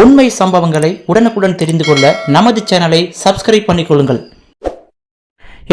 உண்மை சம்பவங்களை உடனுக்குடன் தெரிந்து கொள்ள நமது சேனலை சப்ஸ்கிரைப் பண்ணிக்கொள்ளுங்கள்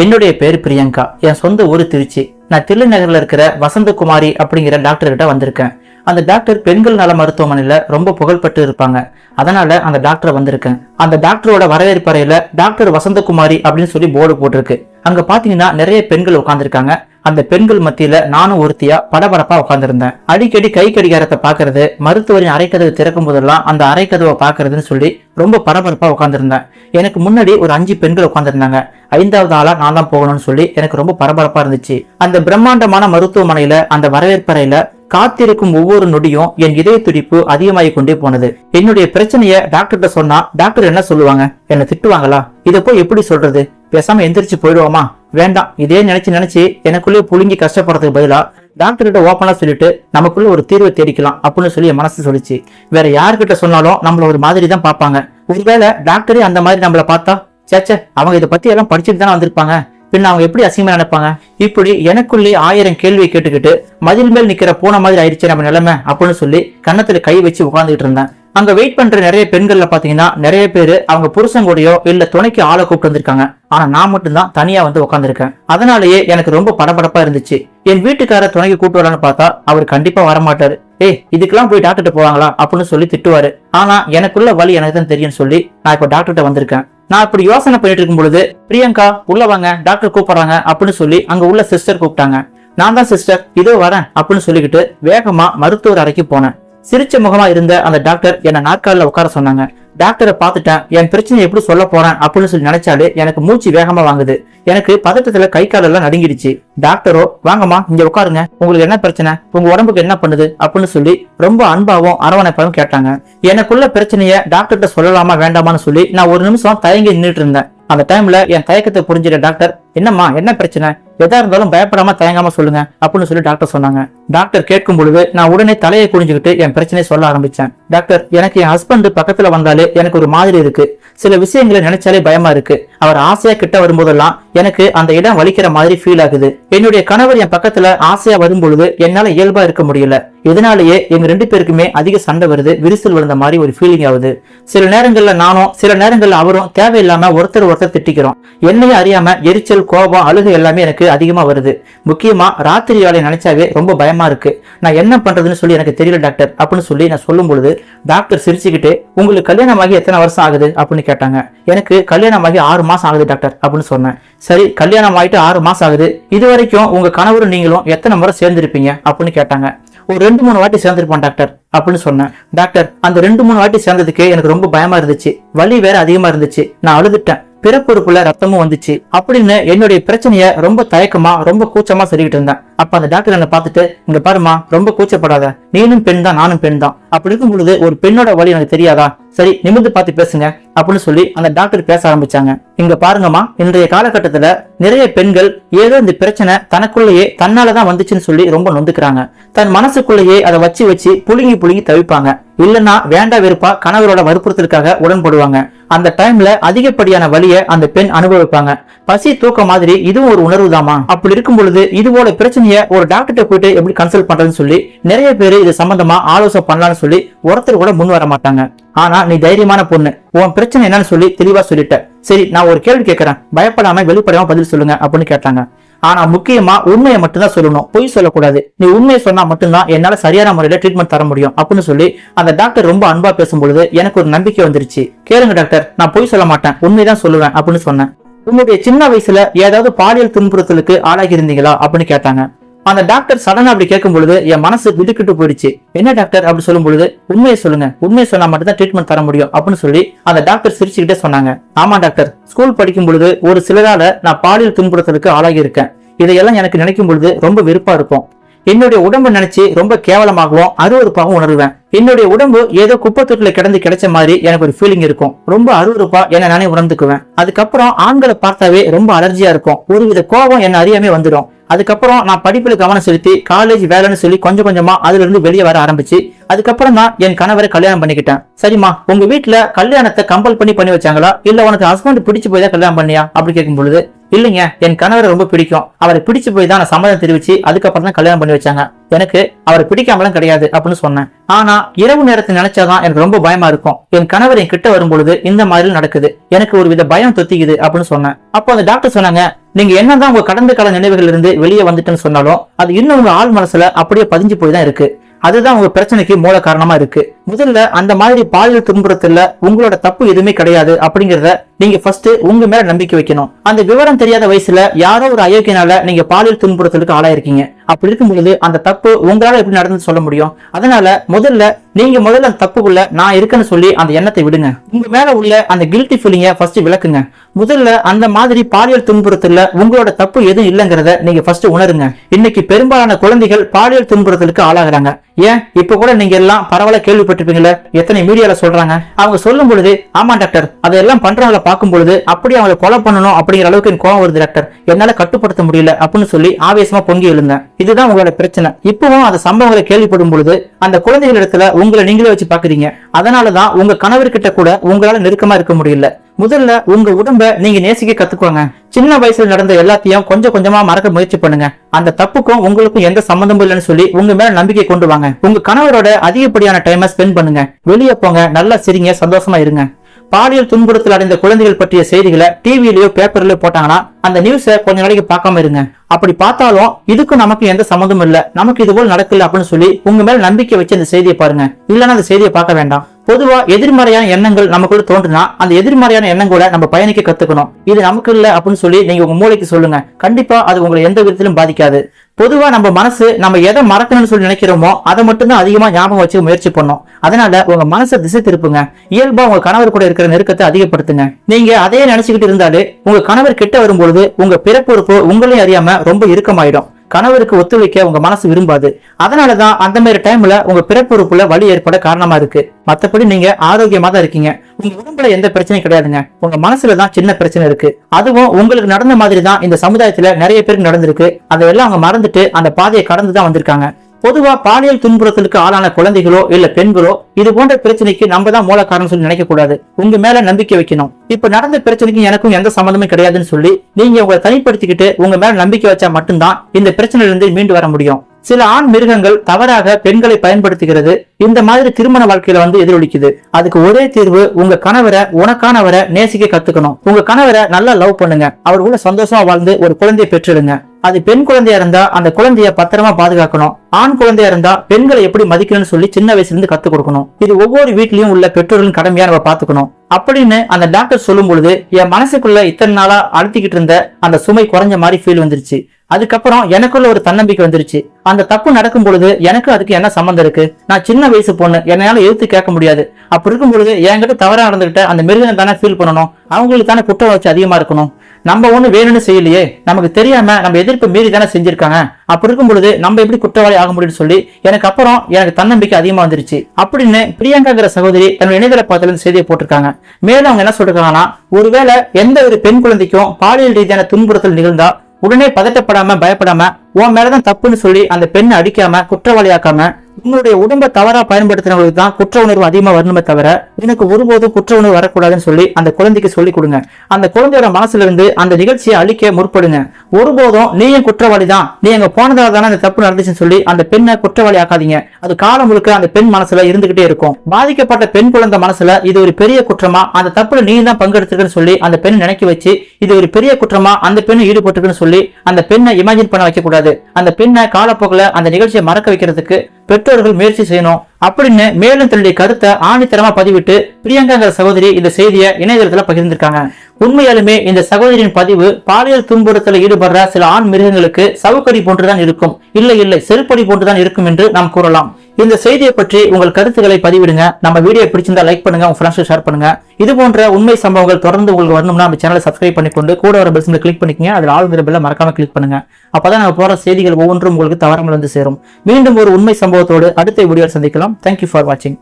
என்னுடைய பேர் பிரியங்கா. என் சொந்த ஊர் திருச்சி. நான் தில்லைநகரில் இருக்கிற வசந்தகுமாரி அப்படிங்கிற டாக்டர்கிட்ட வந்திருக்கேன். அந்த டாக்டர் பெண்கள் நல மருத்துவமனையில் ரொம்ப புகழ்பெற்று இருப்பாங்க. அதனால அந்த டாக்டரை வந்திருக்கேன். அந்த டாக்டரோட வரவேற்பறையில டாக்டர் வசந்தகுமாரி அப்படின்னு சொல்லி போர்டு போட்டிருக்கு. அங்க பாத்தீங்கன்னா நிறைய பெண்கள் உட்காந்துருக்காங்க அந்த பெண்கள் மத்தியில நானும் ஒருத்தியா படபடப்பா உட்கார்ந்திருந்தேன். அடிக்கடி கை கடிகாரத்தை பாக்குறது மருத்துவரின் அரைக்கதவு திறக்கும் போதெல்லாம் அந்த அரைக்கதவை பாக்குறதுன்னு சொல்லி ரொம்ப பரபரப்பா உட்காந்துருந்தேன் எனக்கு முன்னாடி ஒரு அஞ்சு பெண்கள் உட்காந்துருந்தாங்க ஐந்தாவது ஆளா நான் தான் போகணும்னு சொல்லி எனக்கு ரொம்ப பரபரப்பா இருந்துச்சு. அந்த பிரம்மாண்டமான மருத்துவமனையில அந்த வரவேற்பறையில காத்திருக்கும் ஒவ்வொரு நொடியும் என் இதய துடிப்பு அதிகமாகி கொண்டே போனது. என்னுடைய பிரச்சனைய டாக்டர்கிட்ட சொன்னா டாக்டர் என்ன சொல்லுவாங்க? என்ன திட்டுவாங்களா? இதை போய் எப்படி சொல்றது? பேசாம எந்திரிச்சு போயிடுவோமா? வேண்டாம். இதே நினைச்சு நினைச்சு எனக்குள்ளே புழுங்கி கஷ்டப்படுறதுக்கு பதிலா டாக்டர்கிட்ட ஓப்பனா சொல்லிட்டு நமக்குள்ள ஒரு தீர்வை தேடிக்கலாம் அப்படின்னு சொல்லி மனசு சொல்லிச்சு. வேற யார்கிட்ட சொன்னாலும் நம்மள ஒரு மாதிரி தான் பார்ப்பாங்க. ஒருவேளை டாக்டரே அந்த மாதிரி நம்மள பார்த்தா சேச்சே அவங்க இதை பத்தி எல்லாம் படிச்சுட்டு தானே வந்திருப்பாங்க. பின்ன அவங்க எப்படி அசிங்கமா நினைப்பாங்க இப்படி எனக்குள்ளே ஆயிரம் கேள்வி கேட்டுக்கிட்டு மதில் மேல் நிக்கிற பூனை மாதிரி ஆயிடுச்சு நம்ம நிலைமை அப்படின்னு சொல்லி கன்னத்துல கை வச்சு உட்காந்துட்டு இருந்தேன். அங்க வெயிட் பண்ற நிறைய பெண்கள்ல பாத்தீங்கன்னா நிறைய பேர் அவங்க புருஷங்கூடயோ இல்ல துணைக்கு ஆளை கூப்பிட்டு வந்திருக்காங்க. ஆனா நான் மட்டும்தான் தனியா வந்து உட்காந்துருக்கேன் அதனாலயே எனக்கு ரொம்ப படபடப்பா இருந்துச்சு. என் வீட்டுக்கார துணைக்கு கூப்பிட்டு வரலான்னு பார்த்தா அவர் கண்டிப்பா வரமாட்டாரு. ஏய் இதுக்கெல்லாம் போய் டாக்டர்கிட்ட போவாங்களா அப்படின்னு சொல்லி திட்டுவாரு. ஆனா எனக்குள்ள வழி எனக்கு தான் தெரியும்னு சொல்லி நான் இப்போ டாக்டர்கிட்ட வந்திருக்கேன். நான் இப்படி யோசனை பண்ணிட்டு இருக்கும் பொழுது பிரியங்கா உள்ள வாங்க டாக்டர் கூப்பிடுறாங்க அப்படின்னு சொல்லி அங்க உள்ள சிஸ்டர் கூப்பிட்டாங்க. நான் தான் சிஸ்டர் இதோ வரேன் அப்படின்னு சொல்லிக்கிட்டு வேகமா மருத்துவர் அறைக்கு போனேன். சிரிச்ச முகமா இருந்த அந்த டாக்டர் என்ன நாற்காலில் உட்கார சொன்னாங்க. டாக்டரை பார்த்துட்டேன் என் பிரச்சனை எப்படி சொல்ல போறேன்? அப்படின்னு சொல்லி நினைச்சாலே எனக்கு மூச்சு வேகமா வாங்குது. எனக்கு பதட்டத்துல கை காலெல்லாம் நடுங்கிடுச்சு. டாக்டரோ வாங்கம்மா இங்க உட்காருங்க. உங்களுக்கு என்ன பிரச்சனை? உங்க உடம்புக்கு என்ன பண்ணுது? அப்படின்னு சொல்லி ரொம்ப அன்பாவும் அரவணைப்பாவும் கேட்டாங்க. எனக்குள்ள பிரச்சனைய டாக்டர்கிட்ட சொல்லலாமா வேண்டாமான்னு சொல்லி நான் ஒரு நிமிஷம் தயங்கி நின்றுட்டு இருந்தேன். அந்த டைம்ல என் தயக்கத்தை புரிஞ்சிட்ட டாக்டர் என்னம்மா என்ன பிரச்சனை? எதா இருந்தாலும் பயப்படாம தயங்காம சொல்லுங்க அப்படின்னு சொல்லி டாக்டர் சொன்னாங்க. டாக்டர் கேட்கும் பொழுது நான் உடனே தலையை குனிஞ்சுக்கிட்டு என் பிரச்சனையை சொல்ல ஆரம்பிச்சேன். டாக்டர் எனக்கு என் ஹஸ்பண்ட் பக்கத்துல வந்தாலே எனக்கு ஒரு மாதிரி இருக்கு. சில விஷயங்களை நினைச்சாலே பயமா இருக்கு. அவர் ஆசையா கிட்ட வரும்போதெல்லாம் எனக்கு அந்த இடம் வலிக்கிற மாதிரி ஃபீல் ஆகுது. என்னுடைய கணவர் என் பக்கத்துல ஆசையா வரும் பொழுது என்னால இயல்பா இருக்க முடியல. இதனாலேயே எங்க ரெண்டு பேருக்குமே அதிக சண்டை வருது விரிசல் விழுந்த மாதிரி ஒரு ஃபீலிங் ஆகுது. சில நேரங்கள்ல நானும் சில நேரங்கள்ல அவரும் தேவையில்லாம ஒருத்தர் ஒருத்தர் திட்டிக்கிறோம். என்னையும் அறியாம எரிச்சல் கோபம் அழுகை எல்லாமே எனக்கு அதிகமா வருது. முக்கியமா ராத்திரி வேலை நினைச்சாவே ரொம்ப பயமா இருக்கு. நான் என்ன பண்றதுன்னு சொல்லி எனக்கு தெரியல டாக்டர். அப்படின்னு சொல்லி நான் சொல்லும் பொழுது டாக்டர் சிரிச்சுக்கிட்டு உங்களுக்கு கல்யாணமாகி எத்தனை வருஷம் ஆகுது? அப்படின்னு கேட்டாங்க. எனக்கு கல்யாணமாகி ஆறு மாதம் ஆகுது டாக்டர் அப்படின்னு சொன்னேன். சரி கல்யாணம் ஆகிட்டு ஆறு மாசம் ஆகுது. இது வரைக்கும் உங்க கணவரும் நீங்களும் எத்தனை முறை சேர்ந்திருப்பீங்க? அப்படின்னு கேட்டாங்க. ஒரு ரெண்டு மூணு வாட்டி சேர்ந்துருப்பான் டாக்டர் அப்படின்னு சொன்னேன். டாக்டர் அந்த ரெண்டு மூணு வாட்டி சேர்ந்ததுக்கு எனக்கு ரொம்ப பயமா இருந்துச்சு. வலி வேற அதிகமா இருந்துச்சு. நான் அழுதுட்டேன். பிறப்புறுப்புல ரத்தமும் வந்துச்சு அப்படின்னு என்னுடைய பிரச்சனைய ரொம்ப தயக்கமா ரொம்ப கூச்சமா சொல்லிக்கிட்டு இருந்தேன். அப்ப அந்த டாக்டர் என்ன பார்த்துட்டு இங்க பாருமா ரொம்ப கூச்சப்படாத. நீனும் பெண் தான் நானும் பெண் தான் அப்படி இருக்கும் பொழுது ஒரு பெண்ணோட வழி எனக்கு தெரியாதா? சரி நிமிர்ந்து பார்த்து பேசுங்க அப்படின்னு சொல்லி அந்த டாக்டர் பேச ஆரம்பிச்சாங்க. இங்க பாருங்கம்மா இன்றைய காலகட்டத்துல நிறைய பெண்கள் ஏதோ இந்த பிரச்சனை தனக்குள்ளேயே தன்னாலதான் வந்துச்சுன்னு சொல்லி ரொம்ப நொந்துக்கிறாங்க. தன் மனசுக்குள்ளேயே அதை வச்சு வச்சு புழுங்கி புழுங்கி தவிப்பாங்க. இல்லைன்னா வேண்டா வெறுப்பா கணவரோட வற்புறுத்தலுக்காக உடன்படுவாங்க. அந்த டைம்ல அதிகப்படியான வழியை அந்த பெண் அனுபவிப்பாங்க. பசி தூக்கம் மாதிரி இதுவும் ஒரு உணர்வு தாமா அப்படி இருக்கும் பொழுது இது போல பிரச்சனைய ஒரு டாக்டர்கிட்ட போயிட்டு எப்படி கன்சல்ட் பண்றதுன்னு சொல்லி நிறைய பேர் இது சம்பந்தமா ஆலோசனை பண்ணலாம்னு சொல்லி ஒருத்தர் கூட முன் வர மாட்டாங்க. ஆனா நீ தைரியமான பொண்ணு. உன் பிரச்சனை என்னன்னு சொல்லி தெளிவா சொல்லிட்ட. சரி நான் ஒரு கேள்வி கேட்கறேன் பயப்படாம வெளிப்படையாம பதில் சொல்லுங்க அப்படின்னு கேட்டாங்க. ஆனா முக்கியமா உண்மையை மட்டும்தான் சொல்லணும். பொய் சொல்லக்கூடாது. நீ உண்மையை சொன்னா மட்டும்தான் என்னால சரியான முறையில ட்ரீட்மெண்ட் தர முடியும் அப்படின்னு சொல்லி அந்த டாக்டர் ரொம்ப அன்பா பேசும்பொழுது எனக்கு ஒரு நம்பிக்கை வந்துருச்சு. கேளுங்க டாக்டர் நான் பொய் சொல்ல மாட்டேன். உண்மைதான் சொல்லுவேன் அப்படின்னு சொன்னேன். உங்களுடைய சின்ன வயசுல ஏதாவது பாலியல் துன்புறுத்தலுக்கு ஆளாகி இருந்தீங்களா அப்படின்னு கேட்டாங்க. அந்த டாக்டர் சடனா அப்படி கேட்கும் பொழுது என் மனசு விடுக்கிட்டு போயிடுச்சு. என்ன டாக்டர் அப்படி சொல்லும் பொழுது உண்மையை சொல்லுங்க. உண்மையை சொன்னா மட்டும்தான் ட்ரீட்மெண்ட் தர முடியும் அப்படின்னு சொல்லி அந்த டாக்டர் சிரிச்சுக்கிட்டே சொன்னாங்க. ஆமா டாக்டர் ஸ்கூல் படிக்கும் பொழுது ஒரு சிலரால நான் பாலியல் துன்புறுத்தலுக்கு ஆளாகி இருக்கேன் இதையெல்லாம் எனக்கு நினைக்கும் பொழுது ரொம்ப வெறுப்பா இருக்கும். என்னுடைய உடம்பு நினைச்சு ரொம்ப கேவலமாகவும் அருவருப்பாகவும் உணர்வேன். என்னுடைய உடம்பு ஏதோ குப்பை தொட்டில கிடந்து கிடைச்ச மாதிரி எனக்கு ஒரு ஃபீலிங் இருக்கும். ரொம்ப அருவறுப்பா என்ன நானே உணர்ந்துக்குவேன். அதுக்கப்புறம் ஆண்களை பார்த்தாவே ரொம்ப அலர்ஜியா இருக்கும். ஒருவித கோபம் என்ன அறியாமே வந்துடும். அதுக்கப்புறம் நான் படிப்புல கவனம் செலுத்தி காலேஜ் வேலைன்னு சொல்லி கொஞ்சம் கொஞ்சமா அதுல இருந்து வெளியே வர ஆரம்பிச்சு அதுக்கப்புறம் தான் என் கணவரை கல்யாணம் பண்ணிக்கிட்டேன். சரிம்மா உங்க வீட்டுல கல்யாணத்தை கம்பல் பண்ணி பண்ணி வச்சாங்களா? இல்ல உனக்கு ஹஸ்பண்ட் பிடிச்சு போய் தான் கல்யாணம் பண்ணியா? அப்படி கேட்கும் பொழுது இல்லைங்க என் கணவரை ரொம்ப பிடிக்கும். அவரை பிடிச்சு போய் தான் நான் சம்மதம் தெரிவிச்சு அதுக்கப்புறம் தான் கல்யாணம் பண்ணி வச்சாங்க. எனக்கு அவரை பிடிக்காமலாம் கிடையாது அப்படின்னு சொன்னேன். ஆனா இரவு நேரத்தை நினைச்சாதான் எனக்கு ரொம்ப பயமா இருக்கும். என் கணவர் என் கிட்ட வரும்பொழுது இந்த மாதிரி நடக்குது. எனக்கு ஒரு வித பயம் தொத்திக்குது அப்படின்னு சொன்னேன். அப்போ அந்த டாக்டர் சொன்னாங்க நீங்க என்னதான் உங்க கடந்த கால நினைவுகள் இருந்து வெளியே வந்துட்டேன்னு சொன்னாலும் அது இன்னும் உங்க ஆள் மனசுல அப்படியே பதிஞ்சு போய் தான் இருக்கு. அதுதான் உங்க பிரச்சனைக்கு மூல காரணமா இருக்கு. முதல்ல அந்த மாதிரி பாலியல் துன்புறுத்தல உங்களோட தப்பு எதுவுமே கிடையாது அப்படிங்கறத நீங்க ஃபர்ஸ்ட் உங்க மேல நம்பிக்கை வைக்கணும். அந்த விவரம் தெரியாத வயசுல யாரோ ஒரு அயோக்கியனால நீங்க பாலியல் துன்புறுத்தலுக்கு ஆளாயிருக்கீங்க. அப்படி இருக்கும்பொழுது அந்த தப்பு உங்களால எப்படி நடந்து சொல்ல முடியும். அதனால முதல்ல நீங்க முதல்ல அந்த தப்புக்குள்ள நான் இருக்கேன்னு சொல்லி அந்த எண்ணத்தை விடுங்க. உங்க மேல உள்ள அந்த கில்ட்டி ஃபீலிங்க ஃபர்ஸ்ட் விளக்குங்க. முதல்ல அந்த மாதிரி பாலியல் துன்புறுத்தல உங்களோட தப்பு எதுவும் இல்லைங்கிறத நீங்க ஃபர்ஸ்ட் உணருங்க. இன்னைக்கு பெரும்பாலான குழந்தைகள் பாலியல் துன்புறுத்தலுக்கு ஆளாகிறாங்க. ஏன்? இப்ப கூட நீங்க எல்லாம் பரவாயில்ல கேள்விப்பட்டிருப்பீங்கள எத்தனை மீடியால சொல்றாங்க? அவங்க சொல்லும் பொழுது ஆமா டாக்டர் அதெல்லாம் பண்றவங்கள பார்க்கும் பொழுது அப்படி அவங்களை கொலை பண்ணணும் அப்படிங்கிற அளவுக்கு கோவம் வருது டாக்டர். என்னால கட்டுப்படுத்த முடியல அப்படின்னு சொல்லி ஆவேசமா பொங்கி எழுந்தேன். இதுதான் உங்களோட பிரச்சனை. இப்பவும் அந்த சம்பவங்களை கேள்விப்படும் பொழுது அந்த குழந்தைகள் இடத்துல உங்களை நீங்களே வச்சு பாக்குறீங்க அதனாலதான் உங்க கணவர்கிட்ட கூட உங்களால நெருக்கமா இருக்க முடியல. முதல்ல உங்க உடம்ப நீங்க நேசிக்க கத்துக்கோங்க. சின்ன வயசுல நடந்த எல்லாத்தையும் கொஞ்சம் கொஞ்சமா மறக்க முயற்சி பண்ணுங்க. அந்த தப்புக்கும் உங்களுக்கும் எந்த சம்மந்தமும் இல்லைன்னு சொல்லி உங்க மேல நம்பிக்கை கொண்டு வாங்க. உங்க கணவரோட அதிகப்படியான டைமை ஸ்பெண்ட் பண்ணுங்க. வெளியே போங்க நல்லா சிரிங்க சந்தோஷமா இருங்க. பாலியல் துன்புறுத்தல் அடைந்த குழந்தைகள் பற்றிய செய்திகளை டிவிலயோ பேப்பர்லயோ போட்டாங்கன்னா அந்த நியூஸை கொஞ்ச நாளைக்கு பார்க்காம இருங்க. அப்படி பார்த்தாலும் இதுக்கும் நமக்கு எந்த சம்மந்தமும் இல்லை. நமக்கு இது போல் நடக்கல அப்படின்னு சொல்லி உங்க மேல நம்பிக்கை வச்சு அந்த செய்தியை பாருங்க. இல்லைன்னா அந்த செய்தியை பார்க்க வேண்டாம். பொதுவா எதிர்மறையான எண்ணங்கள் நமக்குள்ள தோன்றுனா அந்த எதிர்மறையான எண்ணங்களை நம்ம பயணிக்க கத்துக்கணும். இது நமக்கு இல்ல அப்படின்னு சொல்லி நீங்க உங்க மூளைக்கு சொல்லுங்க. கண்டிப்பா அது உங்களை எந்த விதத்திலும் பாதிக்காது. பொதுவா நம்ம மனசு நம்ம எதை மறக்கணும்னு சொல்லி நினைக்கிறோமோ அதை மட்டும்தான் அதிகமா ஞாபகம் வச்சு முயற்சி பண்ணும் அதனால உங்க மனசை திசை திருப்புங்க. இயல்பா உங்க கணவர் கூட இருக்கிற நெருக்கத்தை அதிகப்படுத்துங்க. நீங்க அதையே நினைச்சுக்கிட்டு இருந்தாலே உங்க கணவர் கிட்ட வரும்பொழுது உங்க பிறப்புறுப்பு உங்களையும் அறியாம ரொம்ப இறுக்கமாயிடும். கணவருக்கு ஒத்துழைக்க உங்க மனசு விரும்பாது. அதனாலதான் அந்த மாதிரி டைம்ல உங்க பிறப்புறுப்புல வலி ஏற்பட காரணமா இருக்கு. மத்தபடி நீங்க ஆரோக்கியமா தான் இருக்கீங்க. உங்க உடம்புல எந்த பிரச்சனையும் கிடையாதுங்க. உங்க மனசுல தான் சின்ன பிரச்சனை இருக்கு. அதுவும் உங்களுக்கு நடந்த மாதிரி தான் இந்த சமுதாயத்துல நிறைய பேருக்கு நடந்திருக்கு. அதையெல்லாம் அவங்க மறந்துட்டு அந்த பாதையை கடந்து தான் வந்திருக்காங்க. பொதுவா பாலியல் துன்புறுத்தலுக்கு ஆளான குழந்தைகளோ இல்ல பெண்களோ இது போன்ற பிரச்சனைக்கு நம்ம தான் மூல காரணம் சொல்லி நினைக்க கூடாது. உங்க மேல நம்பிக்கை வைக்கணும். இப்ப நடந்த பிரச்சனைக்கு எனக்கும் எந்த சம்மந்தமும் கிடையாதுன்னு சொல்லி நீங்க உங்களை தனிப்படுத்திக்கிட்டு உங்க மேல நம்பிக்கை வச்சா மட்டும்தான் இந்த பிரச்சனையில இருந்து மீண்டு வர முடியும். சில ஆண் மிருகங்கள் தவறாக பெண்களை பயன்படுத்துகிறது. இந்த மாதிரி திருமண வாழ்க்கையில வந்து எதிரொலிக்குது. அதுக்கு ஒரே தீர்வு உங்க கணவரை உனக்கானவரை நேசிக்க கத்துக்கணும். உங்க கணவரை நல்லா லவ் பண்ணுங்க. அவர் கூட சந்தோஷமா வாழ்ந்து ஒரு குழந்தையை பெற்றுடுங்க. அது பெண் குழந்தையா இருந்தா அந்த குழந்தைய பத்திரமா பாதுகாக்கணும். ஆண் குழந்தையா இருந்தா பெண்களை எப்படி மதிக்கணும்னு சொல்லி சின்ன வயசுல இருந்து கத்துக் கொடுக்கணும். இது ஒவ்வொரு வீட்லயும் உள்ள பெற்றோர்களின் கடமையா நம்ம பாத்துக்கணும் அப்படின்னு அந்த டாக்டர் சொல்லும் பொழுது என் மனசுக்குள்ள இத்தனை நாளா அழுத்திக்கிட்டு இருந்த அந்த சுமை குறைஞ்ச மாதிரி ஃபீல் வந்துருச்சு. அதுக்கப்புறம் எனக்குள்ள ஒரு தன்னம்பிக்கை வந்துருச்சு. அந்த தப்பு நடக்கும் பொழுது எனக்கு அதுக்கு என்ன சம்மந்தம் இருக்கு? நான் சின்ன வயசு பொண்ணு என்னால எழுத்து கேட்க முடியாது. அப்படி இருக்கும் பொழுது என்கிட்ட தவறா நடந்துகிட்ட அந்த மிருகம் தானே ஃபீல் பண்ணணும்? அவங்களுக்கு தானே குற்ற வச்சு அதிகமா இருக்கணும்? நம்ம ஒண்ணு வேணும்னு செய்யலையே நமக்கு தெரியாம நம்ம எதிர்ப்பு மீறி தானே செஞ்சிருக்காங்க. அப்படி இருக்கும் பொழுது நம்ம எப்படி குற்றவாளி ஆக முடியும்னு சொல்லி எனக்கு அப்புறம் எனக்கு தன்னம்பிக்கை அதிகமா வந்துருச்சு. அப்படின்னு பிரியங்காங்கிற சகோதரி தன்னோட இணையதள பக்கத்துல செய்தியை போட்டிருக்காங்க. மேலும் அவங்க என்ன சொல்றாங்கன்னா ஒருவேளை எந்த ஒரு பெண் குழந்தைக்கும் பாலியல் ரீதியான துன்புறுத்தல் நிகழ்ந்தா உடனே பதட்டப்படாம பயப்படாம உன் மேலதான் தப்புன்னு சொல்லி அந்த பெண்ணை அடிக்காம குற்றவாளியாக்காம உங்களுடைய உடம்ப தவறா பயன்படுத்தினவங்களுக்கு தான் குற்ற உணர்வு அதிகமா வரணுமே தவிர எனக்கு ஒருபோதும் குற்ற உணர்வு வரக்கூடாதுன்னு சொல்லி அந்த குழந்தைக்கு சொல்லி கொடுங்க. அந்த குழந்தையோட மனசுல இருந்து அந்த நிகழ்ச்சியை அழிக்க முற்படுங்க. ஒருபோதும் நீயும் குற்றவாளி தான். நீ அங்க போனதால தானே அந்த தப்பு நடந்துச்சுன்னு சொல்லி அந்த பெண்ணை குற்றவாளி ஆக்காதீங்க அது காலம் முழுக்க அந்த பெண் மனசுல இருந்துகிட்டே இருக்கும். பாதிக்கப்பட்ட பெண் குழந்தை மனசுல இது ஒரு பெரிய குற்றமா? அந்த தப்புல நீ தான் பங்கெடுத்துருக்குன்னு சொல்லி அந்த பெண் நினைக்க வச்சு இது ஒரு பெரிய குற்றமா? அந்த பெண்ணை ஈடுபட்டுருக்குன்னு சொல்லி அந்த பெண்ணை இமேஜின் பண்ண வைக்க முடியாது அந்த பெண்ணை காலப்போக்கில் அந்த நிகழ்ச்சியை மறக்க வைக்கிறதுக்கு பெற்றோர்கள் முயற்சி செய்யணும். அப்படின்னு மேலும் தன்னுடைய கருத்தை ஆணித்தரமா பதிவிட்டு பிரியங்காங்கிற சகோதரி இந்த செய்தியை இணையதளத்துல பகிர்ந்திருக்காங்க. உண்மையாலுமே இந்த சகோதரியின் பதிவு பாலியல் துன்புறுத்தல ஈடுபடுற சில ஆண் மிருகங்களுக்கு சவுக்கடி போன்றுதான் இருக்கும். இல்லை இல்லை செருப்படி போன்றுதான் இருக்கும் என்று நாம் கூறலாம். இந்த செய்தியை பற்றி உங்கள் கருத்துக்களை பதிவிடுங்க. நம்ம வீடியோ பிடிச்சிருந்தா லைக் பண்ணுங்க உங்க ஃப்ரெண்ட்ஸ் ஷேர் பண்ணுங்க. இது போன்ற உண்மை சம்பவங்கள் தொடர்ந்து உங்களுக்கு வரணும்னா நம்ம சேனலை சப்ஸ்கிரைப் பண்ணிக்கொண்டு கூட வர பெல் கிளிக் பண்ணிக்கங்க. அதில் ஆளுங்கிற பெல்ல மறக்காம கிளிக் பண்ணுங்க. அப்பதான் நாங்கள் போற செய்திகள் ஒவ்வொன்றும் உங்களுக்கு தவறாமல் வந்து சேரும். மீண்டும் ஒரு உண்மை சம்பவத்தோடு அடுத்த வீடியோவில் சந்திக்கலாம். தேங்க்யூ ஃபார் வாட்சிங்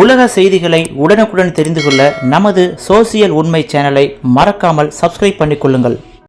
உலக செய்திகளை உடனுக்குடன் தெரிந்து கொள்ள நமது சோசியல் உண்மை சேனலை மறக்காமல் சப்ஸ்கிரைப் பண்ணிக்கொள்ளுங்கள்